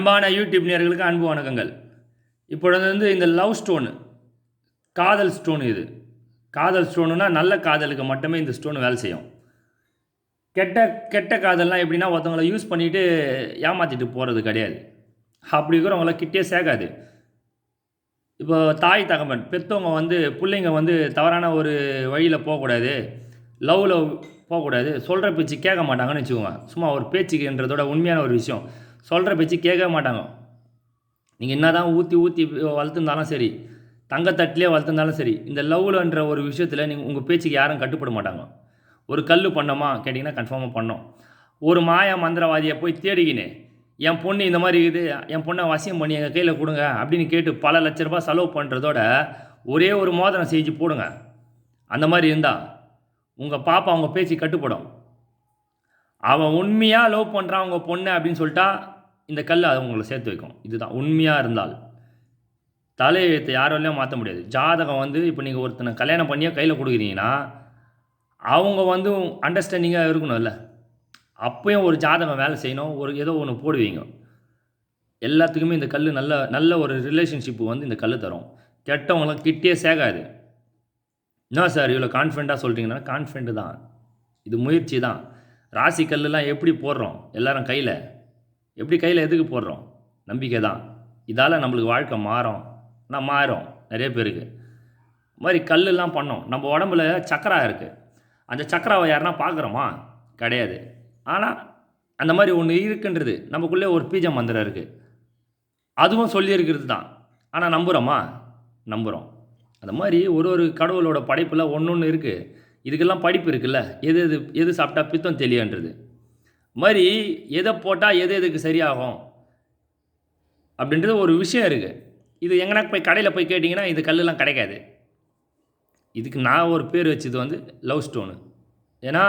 அன்பான யூடியூப் நேர்களுக்கு அன்பு வணக்கங்கள். இப்பொழுது வந்து இந்த லவ் ஸ்டோனு காதல் ஸ்டோன் இது. காதல் ஸ்டோனுனா நல்ல காதலுக்கு மட்டுமே இந்த ஸ்டோன் வேலை செய்யும். கெட்ட கெட்ட காதல்லாம் எப்படின்னா ஒருத்தவங்கள யூஸ் பண்ணிவிட்டு ஏமாற்றிட்டு போகிறது கிடையாது. அப்படி இருக்கிறவங்கள கிட்டே சேர்க்காது. இப்போ தாய் தகவன் பெற்றவங்க வந்து பிள்ளைங்க வந்து தவறான ஒரு வழியில் போகக்கூடாது. லவ்வில் போகக்கூடாது. சொல்கிற பேச்சு கேட்க மாட்டாங்கன்னு வச்சுக்கோங்க. சும்மா ஒரு பேச்சுக்குன்றதோட உண்மையான ஒரு விஷயம். சொல்கிற பேச்சு கேட்க மாட்டாங்க. நீங்கள் என்ன தான் ஊற்றி ஊற்றி வளர்த்துருந்தாலும் சரி தங்கத்தட்டிலே வளர்த்துருந்தாலும் சரி இந்த லவ்லன்ற ஒரு விஷயத்தில் நீங்கள் உங்கள் பேச்சுக்கு யாரும் கட்டுப்பட மாட்டாங்க. ஒரு கல் பண்ணோமா கேட்டிங்கன்னா கன்ஃபார்மாக பண்ணோம். ஒரு மாயா மந்திரவாதியை போய் தேடிக்கினேன் என் பொண்ணு இந்த மாதிரி இருக்குது என் பொண்ணை வசியம் பண்ணி எங்கள் கையில் கொடுங்க அப்படின்னு கேட்டு பல லட்ச ரூபாய் செலவு பண்ணுறதோட ஒரே ஒரு மோதிரம் செஞ்சு போடுங்க. அந்த மாதிரி இருந்தால் உங்கள் பாப்பா அவங்க பேச்சு கட்டுப்படும். அவன் உண்மையாக லவ் பண்ணுறான் அவங்க பொண்ணு அப்படின்னு சொல்லிட்டா இந்த கல் அது உங்களை சேர்த்து வைக்கும். இதுதான். உண்மையாக இருந்தால். தலையெழுத்தை யாராலையும் மாற்ற முடியாது. ஜாதகம் வந்து இப்போ நீங்கள் ஒருத்தனை கல்யாணம் பண்ணியே கையில் கொடுக்குறீங்கன்னா அவங்க வந்து அண்டர்ஸ்டாண்டிங்காக இருக்கணும்ல. அப்பயும் ஒரு ஜாதகம் வேலை செய்யணும். ஒரு ஏதோ ஒன்று போடுவீங்க. எல்லாத்துக்குமே இந்த கல் நல்ல நல்ல ஒரு ரிலேஷன்ஷிப்பு வந்து இந்த கல் தரும். கெட்டவங்களாம் கிட்டே சேகாது. என்ன சார் இவ்வளோ கான்ஃபிடண்ட்டாக சொல்கிறீங்கன்னா கான்ஃபிடண்ட்டு தான். இது முயற்சி தான். ராசி கல்லாம் எப்படி போடுறோம்? எல்லாரும் கையில். எப்படி கையில் எதுக்கு போடுறோம்? நம்பிக்கை தான். இதால் நம்மளுக்கு வாழ்க்கை மாறும். நான் மாறும். நிறைய பேருக்கு. இது மாதிரி கல்லெல்லாம் பண்ணோம். நம்ம உடம்புல சக்கரா இருக்குது அந்த சக்கராவை யாருன்னா பார்க்குறோமா? கிடையாது. ஆனால் அந்த மாதிரி ஒன்று இருக்குன்றது நமக்குள்ளே ஒரு பீஜ மந்திரம் இருக்குது அதுவும் சொல்லியிருக்கிறது தான். ஆனால் நம்புகிறோமா நம்புகிறோம் அந்த மாதிரி ஒரு ஒரு கடவுளோட படைப்பில் ஒன்று ஒன்று இருக்குது இதுக்கெல்லாம் படிப்பு இருக்குல்ல? எது எது எது சாப்பிட்டா பித்தம் தெளியன்றது. மாதிரி எதை போட்டால் எது எதுக்கு சரியாகும்? அப்படின்றது ஒரு விஷயம் இருக்குது இது எங்கன்னா போய் கடையில் போய் கேட்டிங்கன்னா இது கல்லெலாம் கிடைக்காது. இதுக்கு நான் ஒரு பேர் வச்சது வந்து லவ் ஸ்டோனு. ஏன்னா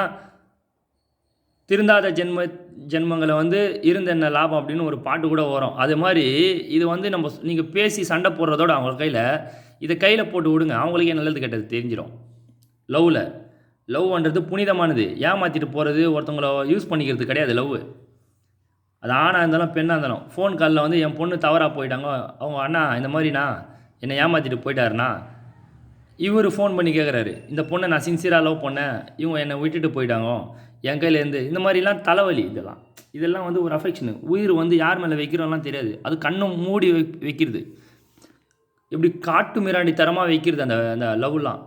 திருந்தாத ஜென்ம ஜென்மங்களை வந்து இருந்த என்ன லாபம் அப்படின்னு ஒரு பாட்டு கூட வரும். அது மாதிரி இது வந்து நம்ம நீங்கள் பேசி சண்டை போடுறதோட அவங்க கையில் இதை கையில் போட்டு விடுங்க. அவங்களுக்கே நல்லது கெட்டது தெரிஞ்சிடும் லவ்வில் லவ்ன்றது புனிதமானது. ஏமாற்றிட்டு போகிறது ஒருத்தவங்கள யூஸ் பண்ணிக்கிறது கிடையாது லவ் அது ஆணாக இருந்தாலும் பெண்ணாக இருந்தாலும் ஃபோன் காலில் வந்து என் பொண்ணு தவறாக போயிட்டாங்க. அவங்க அண்ணா இந்த மாதிரிண்ணா என்னை ஏமாற்றிட்டு போயிட்டாருண்ணா இவர் ஃபோன் பண்ணி கேட்குறாரு இந்த பொண்ணை நான் சின்சியராக லவ் பண்ணேன். இவங்க என்னை விட்டுட்டு போயிட்டாங்க. என் கையிலேருந்து இந்த மாதிரிலாம் தலைவலி இதெல்லாம். இதெல்லாம் வந்து ஒரு அஃபெக்ஷனு உயிர் வந்து யார் மேலே வைக்கிறோம்லாம் தெரியாது. அது கண்ணும் மூடி வை வைக்கிறது. இப்படி காட்டு மிராண்டி தரமாக வைக்கிறது அந்த அந்த லவ்லாம்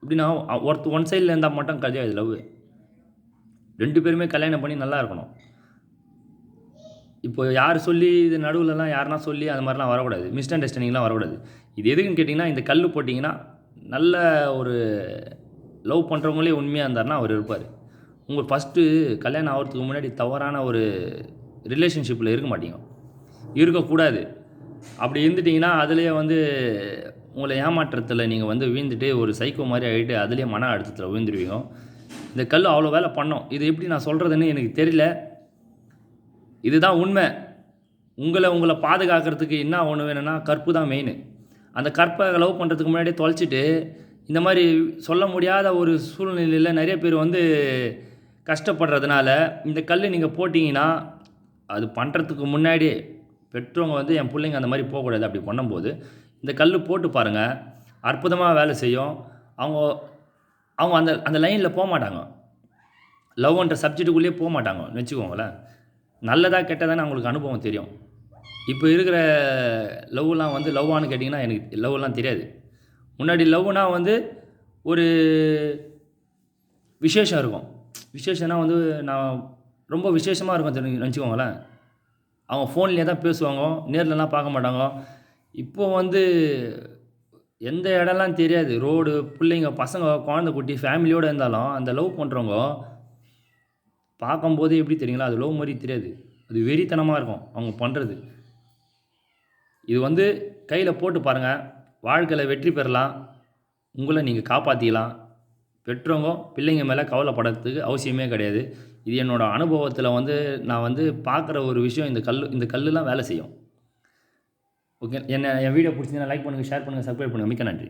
எப்படின்னா ஒருத்த ஒன் சைடில் இருந்தால் மட்டும் கிடையாது லவ் ரெண்டு பேருமே கல்யாணம் பண்ணி நல்லா இருக்கணும். இப்போ யார் சொல்லி இது நடுவில்லாம் யாருனா சொல்லி அது மாதிரிலாம் வரக்கூடாது. மிஸ் அண்டர்ஸ்டாண்டிங்லாம் வரக்கூடாது. இது எதுக்குன்னு கேட்டிங்கன்னா இந்த கல் போட்டிங்கன்னா நல்ல ஒரு லவ் பண்ணுறவங்களே உண்மையாக இருந்தார்னா அவர் இருப்பார். உங்கள் ஃபஸ்ட்டு கல்யாணம் ஆகிறதுக்கு முன்னாடி தவறான ஒரு ரிலேஷன்ஷிப்பில் இருக்க மாட்டீங்க. இருக்கக்கூடாது. அப்படி இருந்துட்டிங்கன்னா அதுலேயே வந்து உங்களை ஏமாற்றத்தில் நீங்கள் வந்து வீழ்ந்துட்டு ஒரு சைக்கோ மாதிரி ஆகிட்டு அதுலேயே மன அழுத்தத்தில் விழுந்துருவீங்க. இந்த கல் அவ்வளோ வேலை பண்ணோம். இது எப்படி நான் சொல்கிறதுன்னு எனக்கு தெரியல. இதுதான் உண்மை. உங்களை உங்களை பாதுகாக்கிறதுக்கு என்ன ஒன்று வேணும்னா கற்பு தான் மெயின் அந்த கற்பை லவ் பண்ணுறதுக்கு முன்னாடியே தொலைச்சிட்டு இந்த மாதிரி சொல்ல முடியாத ஒரு சூழ்நிலையில் நிறைய பேர் வந்து கஷ்டப்படுறதுனால இந்த கல் நீங்கள் போட்டிங்கன்னா அது பண்ணுறதுக்கு முன்னாடியே பெற்றவங்க வந்து என் பிள்ளைங்க அந்த மாதிரி போகக்கூடாது அப்படி பண்ணும்போது இந்த கல் போட்டு பாருங்கள் அற்புதமாக வேலை செய்யும். அவங்க அவங்க அந்த அந்த லைனில் போக மாட்டாங்க. லவ்ன்ற சப்ஜெக்ட்டுக்குள்ளேயே போக மாட்டாங்க. வச்சுக்கோங்களேன். நல்லதா கெட்டதான்னு அவங்களுக்கு அனுபவம் தெரியும். இப்போ இருக்கிற லவ்லாம் வந்து லவ்வான்னு கேட்டிங்கன்னா எனக்கு லவ்லாம் தெரியாது. முன்னாடி லவ்னா வந்து ஒரு விசேஷம் இருக்கும். விசேஷம்னா வந்து நான் ரொம்ப விசேஷமாக இருக்கும் தெரிஞ்சு நினச்சிக்கோங்களேன் அவங்க ஃபோன்லேயே தான் பேசுவாங்க நேர்லலாம் பார்க்க மாட்டாங்க. இப்போ வந்து எந்த இடம்லாம் தெரியாது. ரோடு பிள்ளைங்க பசங்க குழந்த குட்டி ஃபேமிலியோடு இருந்தாலும் அந்த லவ் பண்ணுறவங்க பார்க்கும்போது எப்படி தெரியுங்களா? அது லவ் மாதிரி தெரியாது. அது வெறித்தனமாக இருக்கும் அவங்க பண்ணுறது இது வந்து கையில் போட்டு பாருங்கள் வாழ்க்கையில் வெற்றி பெறலாம். உங்களை நீங்கள் காப்பாற்றிக்கலாம் பெற்றவங்க பிள்ளைங்க மேலே கவலைப்படுறதுக்கு அவசியமே கிடையாது. இது என்னோடய அனுபவத்தில் வந்து நான் வந்து பார்க்குற ஒரு விஷயம் இந்த கல் இந்த கல்லுலாம் வேலை செய்யும். ஓகே என்ன என் வீடியோ பிடிச்சிருந்தா லைக் பண்ணுங்கள் ஷேர் பண்ணுங்கள் சப்ஸ்கிரைப் பண்ணுங்கள் மிக்க நன்றி.